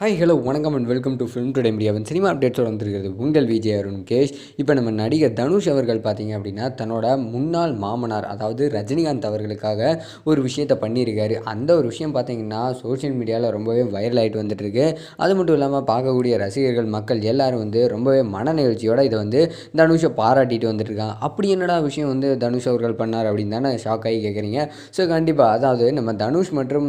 Hi hello வணக்கம் and welcome to film today மீடியாவின் cinema அப்டேட்ஸோட வந்திருக்கிறது உங்கள் விஜய் அருண் கேஷ். இப்போ நம்ம நடிகர் தனுஷ் அவர்கள் பார்த்தீங்க அப்படின்னா தன்னோட முன்னாள் மாமனார் அதாவது ரஜினிகாந்த் அவர்களுக்காக ஒரு விஷயத்தை பண்ணியிருக்காரு. அந்த ஒரு விஷயம் பார்த்தீங்கன்னா சோஷியல் மீடியாவில் ரொம்பவே வைரல் ஆகிட்டு வந்துட்டுருக்கு. அது மட்டும் இல்லாமல் பார்க்கக்கூடிய ரசிகர்கள் மக்கள் எல்லோரும் வந்து ரொம்பவே மன நிகழ்ச்சியோடு இதை வந்து தனுஷை பாராட்டிட்டு வந்துட்டுருக்காங்க. அப்படி என்னடா விஷயம் வந்து தனுஷ் அவர்கள் பண்ணார் அப்படின்னு தானே ஷாக் ஆகி கேட்குறீங்க. ஸோ கண்டிப்பாக அதாவது நம்ம தனுஷ் மற்றும்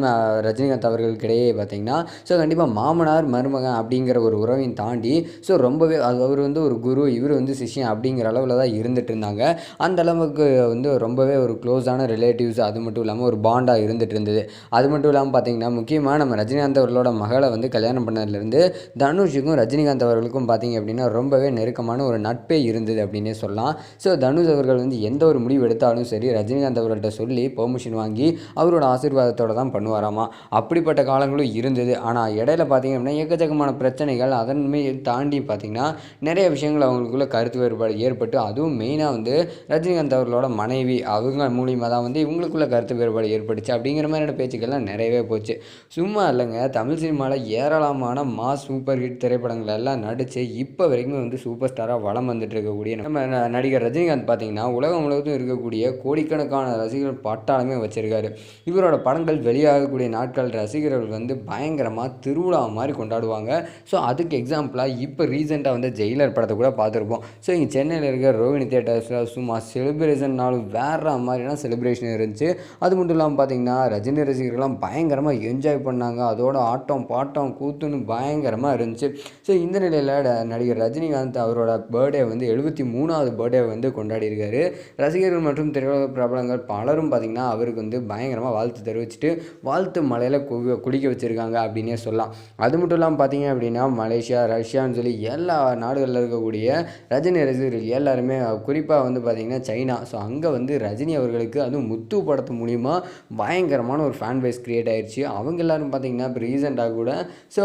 ரஜினிகாந்த் அவர்களுக்கிடையே பார்த்தீங்கன்னா ஸோ கண்டிப்பாக மாமன் மாமனார் மருமகன் அப்படிங்கிற ஒரு உறவையும் தாண்டி ஸோ ரொம்பவே அது அவர் வந்து ஒரு குரு இவர் வந்து சிஷ்யன் அப்படிங்கிற அளவில் தான் இருந்துட்டு இருந்தாங்க. அந்த அளவுக்கு வந்து ரொம்பவே ஒரு க்ளோஸான ரிலேட்டிவ்ஸ் அது மட்டும் இல்லாமல் ஒரு பாண்டாக இருந்துட்டு இருந்தது. அது மட்டும் இல்லாமல் பார்த்தீங்கன்னா முக்கியமாக நம்ம ரஜினிகாந்த் அவர்களோட மகளை வந்து கல்யாணம் பண்ணதுலேருந்து தனுஷுக்கும் ரஜினிகாந்த் அவர்களுக்கும் பார்த்தீங்க அப்படின்னா ரொம்பவே நெருக்கமான ஒரு நட்பே இருந்தது அப்படின்னே சொல்லலாம். ஸோ தனுஷ் அவர்கள் வந்து எந்த ஒரு முடிவு எடுத்தாலும் சரி ரஜினிகாந்த் அவர்கள்ட்ட சொல்லி பெர்மிஷன் வாங்கி அவரோட ஆசீர்வாதத்தோட தான் பண்ணுவாராமா? அப்படிப்பட்ட காலங்களும் இருந்தது. ஆனால் இடையில பார்த்திங்க அப்படின்னா எக்கச்சக்கமான பிரச்சனைகள் அதன்மே தாண்டி பார்த்தீங்கன்னா நிறைய விஷயங்கள் அவங்களுக்குள்ள கருத்து வேறுபாடு ஏற்பட்டு அதுவும் மெயினாக வந்து ரஜினிகாந்த் அவர்களோட மனைவி அவங்க மூலியமாக தான் வந்து இவங்களுக்குள்ள கருத்து வேறுபாடு ஏற்பட்டுச்சு அப்படிங்கிற மாதிரியான பேச்சுக்கள்லாம் நிறையவே போச்சு. சும்மா இல்லைங்க தமிழ் சினிமாவில் ஏராளமான மாஸ் சூப்பர் ஹிட் திரைப்படங்கள் எல்லாம் நடித்து இப்போ வரைக்கும் வந்து சூப்பர் ஸ்டாராக வளம் வந்துட்டு இருக்கக்கூடிய நம்ம நடிகர் ரஜினிகாந்த் பார்த்திங்கன்னா உலகம் முழுவதும் இருக்கக்கூடிய கோடிக்கணக்கான ரசிகர்கள் பட்டாளமே வச்சுருக்காரு. இவரோட படங்கள் வெளியாகக்கூடிய நாட்கள் ரசிகர்கள் வந்து பயங்கரமாக திருவிழா மாதிரி கொண்டாடுவாங்க. ஸோ அதுக்கு எக்ஸாம்பிளாக இப்போ ரீசெண்டாக வந்து ஜெயிலர் படத்தை கூட பார்த்துருப்போம். ஸோ இங்கே சென்னையில் இருக்கிற ரோஹிணி தேட்டர்ஸில் சும்மா செலிப்ரேஷன்னாலும் வேற மாதிரினா செலிப்ரேஷன் இருந்துச்சு. அது மட்டும் இல்லாமல் பார்த்தீங்கன்னா ரஜினி ரசிகர்கள்லாம் பயங்கரமாக என்ஜாய் பண்ணாங்க. அதோட ஆட்டம் பாட்டம் கூத்துன்னு பயங்கரமாக இருந்துச்சு. ஸோ இந்த நிலையில் நடிகர் ரஜினிகாந்த் அவரோட பர்த்டே வந்து எழுபத்தி மூணாவது பர்த்டே வந்து கொண்டாடியிருக்காரு. ரசிகர்கள் மற்றும் திரையுலக பிரபலங்கள் பலரும் பார்த்திங்கன்னா அவருக்கு வந்து பயங்கரமாக வாழ்த்து தெரிவிச்சுட்டு வாழ்த்து மலையில் குளிக்க வச்சுருக்காங்க அப்படின்னே சொல்லலாம். அது மட்டும் இல்லாமல் பார்த்தீங்க அப்படின்னா மலேசியா ரஷ்யான்னு சொல்லி எல்லா நாடுகளில் இருக்கக்கூடிய ரஜினி ரசிகர்கள் எல்லாருமே குறிப்பாக வந்து பார்த்திங்கன்னா சைனா. ஸோ அங்கே வந்து ரஜினி அவர்களுக்கு அதுவும் முத்து படத்து மூலிமா பயங்கரமான ஒரு ஃபேன் பேஸ் க்ரியேட் ஆயிடுச்சு அவங்க எல்லாரும் பார்த்தீங்கன்னா இப்போ ரீசெண்டாக கூட ஸோ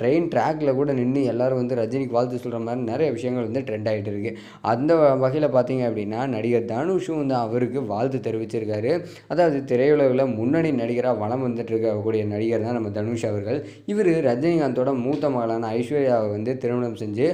ட்ரெயின் ட்ராக்ல கூட நின்று எல்லாரும் வந்து ரஜினிக்கு வாழ்த்து சொல்கிற மாதிரி நிறைய விஷயங்கள் வந்து ட்ரெண்ட் ஆகிட்டு இருக்கு. அந்த வகையில் பார்த்தீங்க அப்படின்னா நடிகர் தனுஷும் வந்து அவருக்கு வாழ்த்து தெரிவிச்சிருக்காரு. அதாவது திரையுலகில் முன்னணி நடிகராக வளம் வந்துட்டு இருக்கக்கூடிய நடிகர் தான் நம்ம தனுஷ் அவர்கள். இவர் ரஜினிகாந்தோட மூத்த மகளான ஐஸ்வர்யாவை வந்து திருமணம் செஞ்சு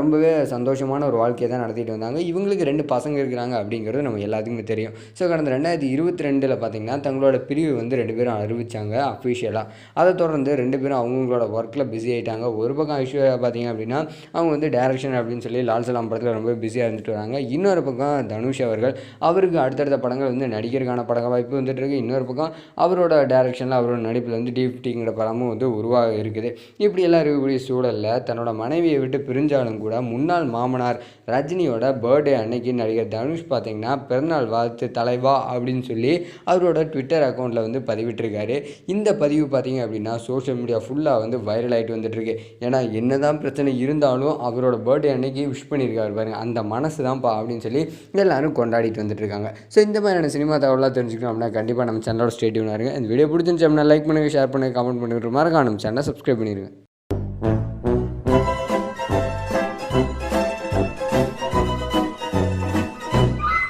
ரொம்பவே சந்தோஷமான ஒரு வாழ்க்கையை தான் நடத்திட்டு வந்தாங்க. இவங்களுக்கு ரெண்டு பசங்க இருக்கிறாங்க அப்படிங்கிறது நம்ம எல்லாத்துக்குமே தெரியும். ஸோ கடந்த ரெண்டாயிரத்தி இருபத்தி ரெண்டில் பார்த்தீங்கன்னா தங்களோட பிரிவு வந்து ரெண்டு பேரும் அறிவித்தாங்க அஃபிஷியலாக அதை தொடர்ந்து ரெண்டு பேரும் அவங்களோட ஒர்க்கில் பிஸி ஆகிட்டாங்க ஒரு பக்கம் ஐஸ்வர்யா பார்த்தீங்க அப்படின்னா அவங்க வந்து டேரக்ஷன் அப்படின்னு சொல்லி லால் சலாம் படத்தில் ரொம்ப பிஸியாக இருந்துட்டு வராங்க. இன்னொரு பக்கம் தனுஷ் அவர்கள் அவருக்கு அடுத்தடுத்த படங்கள் வந்து நடிகருக்கான பட வாய்ப்பு வந்துட்டு இருக்கு. இன்னொரு பக்கம் அவரோட டேரக்ஷனில் அவரோட நடிப்பில் வந்து டிஃப்டிங்கிற படமும் வந்து உருவாக இருக்குது. இப்படியெல்லாம் இருக்கக்கூடிய சூழலில் தன்னோட மனைவியை விட்டு பிரிஞ்சாலும் கூட முன்னாள் மாமனார் ரஜினியோட பர்த்டே அன்னைக்கு நடிகர் தனுஷ் பார்த்தீங்கன்னா பிறந்தநாள் வாழ்த்து தலைவா அப்படின்னு சொல்லி அவரோட ட்விட்டர் அக்கௌண்ட்டில் வந்து பதிவிட்டிருக்காரு. இந்த பதிவு பார்த்தீங்க அப்படின்னா சோஷியல் மீடியா ஃபுல்லாக வந்து வைரல் ஆகிட்டு வந்துட்டு ஏன்னா ஏன்னா என்னதான் பிரச்சனை இருந்தாலும் அவரோட பர்த்டே அன்னைக்கு விஷ் பண்ணியிருக்காரு பாருங்கள் அந்த மனசு தான்ப்பா அப்படின்னு சொல்லி எல்லாரும் கொண்டாடிட்டு வந்துட்டு இருக்காங்க ஸோ இந்த மாதிரியான சினிமா தகவலாக தெரிஞ்சுக்கணும் அப்படின்னா கண்டிப்பாக நம்ம சேனலோட ஸ்டேடியம் இருங்க. இந்த வீடியோ பிடிச்சிருந்துச்சு அப்படின்னா லைக் பண்ணுங்கள் ஷேர் பண்ணுங்கள் கமெண்ட் பண்ணுங்கள் மறக்காம நம்ம சேனலை சப்ஸ்கிரைப் பண்ணிடுங்க